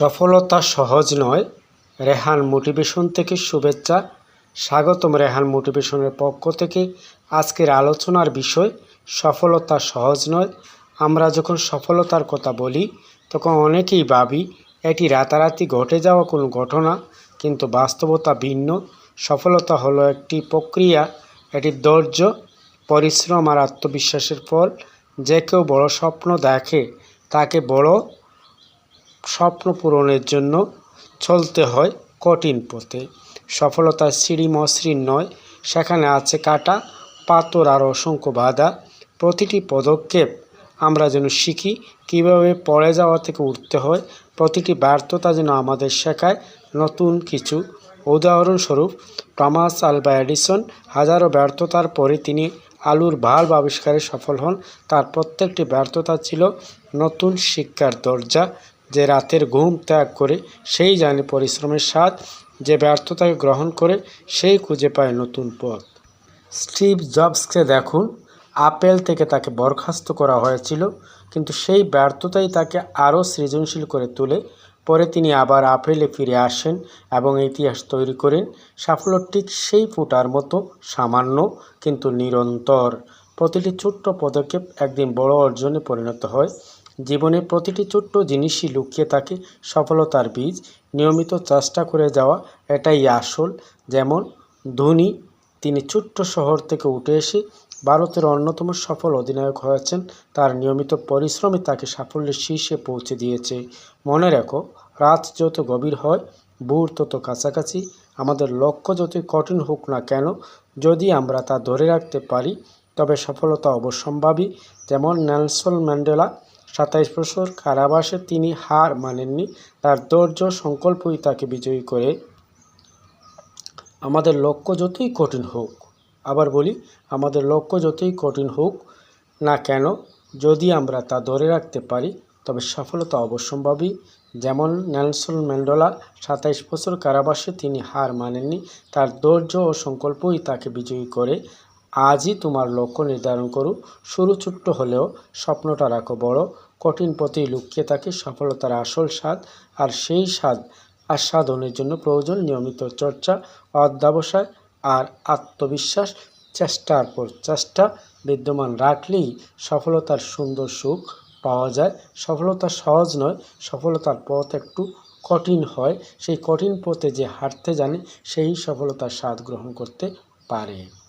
সফলতা সহজ নয়। রেহান মোটিভেশন থেকে শুভেচ্ছা। স্বাগতম রেহান মোটিভেশনের পক্ষ থেকে। আজকের আলোচনার বিষয়, সফলতা সহজ নয়। আমরা যখন সফলতার কথা বলি, তখন অনেকেই ভাবি, এটি রাতারাতি ঘটে যাওয়া কোনো ঘটনা, কিন্তু বাস্তবতা ভিন্ন। সফলতা হলো একটি প্রক্রিয়া, এটি ধৈর্য, পরিশ্রম আর আত্মবিশ্বাসের ফল। যে কেউ বড় স্বপ্ন দেখে, তাকে বড় স্বপ্ন পূরণের জন্য চলতে হয় কঠিন পথে। সফলতার সিঁড়ি মসৃণ নয়, সেখানে আছে কাটা, পাথর আর অসংখ্য বাধা। প্রতিটি পদক্ষেপ আমরা যেন শিখি, কীভাবে পড়ে যাওয়া থেকে উঠতে হয়। প্রতিটি ব্যর্থতা যেন আমাদের শেখায় নতুন কিছু। উদাহরণস্বরূপ, টমাস আলবা এডিসন হাজারো ব্যর্থতার পরে তিনি আলুর ভাল্ব আবিষ্কারে সফল হন। তার প্রত্যেকটি ব্যর্থতা ছিল নতুন শিক্ষার দরজা। যে রাতের ঘুম ত্যাগ করে সেই জানে পরিশ্রমের স্বাদ, যে ব্যর্থতাকে গ্রহণ করে সেই খুঁজে পায় নতুন পথ। স্টিভ জবসকে দেখুন, আপেল থেকে তাকে বরখাস্ত করা হয়েছিল, কিন্তু সেই ব্যর্থতাই তাকে আরও সৃজনশীল করে তোলে। পরে তিনি আবার আপেলে ফিরে আসেন এবং ইতিহাস তৈরি করেন। সাফল্য ঠিক সেই ফুটার মতো, সামান্য, কিন্তু নিরন্তর। প্রতিটি ছোট্ট পদক্ষেপ একদিন বড় অর্জনে পরিণত হয়। জীবনে প্রতিটি ছোট্ট জিনিসই লুকিয়ে থাকে, সফলতার বীজ। নিয়মিত চেষ্টা করে যাওয়া এটাই আসল। যেমন, ধোনি, তিনি ছোট্ট শহর থেকে উঠে এসে ভারতের অন্যতম সফল অধিনায়ক হয়েছেন। তার নিয়মিত পরিশ্রমই তাকে সাফল্যের শীর্ষে পৌঁছে দিয়েছে। মনে রেখো, রাত যত গভীর হয়, ভোর তত কাছাকাছি। আমাদের লক্ষ্য যতই কঠিন হোক না কেন, যদি আমরা তা ধরে রাখতে পারি, তবে সফলতা অবশ্যম্ভাবী। যেমন, নেলসন ম্যান্ডেলা সাতাইশ বছর কারাবাসে তিনি হার মানেননি। তার ধৈর্য, সংকল্পই তাকে বিজয়ী করে। আমাদের লক্ষ্য যতই কঠিন হোক, আবার বলি, আমাদের লক্ষ্য যতই কঠিন হোক না কেন, যদি আমরা তা ধরে রাখতে পারি, তবে সফলতা অবশ্যম্ভাবী। যেমন নেলসন ম্যান্ডেলা, সাতাইশ বছর কারাবাসে তিনি হার মানেননি। তার ধৈর্য ও সংকল্পই তাকে বিজয়ী করে। আজই তোমার লক্ষ্য নির্ধারণ করো। শুরু ছোট্ট হলেও স্বপ্নটা রাখো বড়। কঠিন পথেই লুকিয়ে থাকে সফলতার আসল স্বাদ আর সেই স্বাদ আস্বাদনের জন্য প্রয়োজন নিয়মিত চর্চা, অধ্যাবসায় আর আত্মবিশ্বাস। চেষ্টার পর চেষ্টা বিদ্যমান রাখলেই সফলতার সুন্দর সুখ পাওয়া যায়। সফলতা সহজ নয়, সফলতার পথ একটু কঠিন হয়। সেই কঠিন পথে যে হাঁটতে জানে, সেই সফলতার স্বাদ গ্রহণ করতে পারে।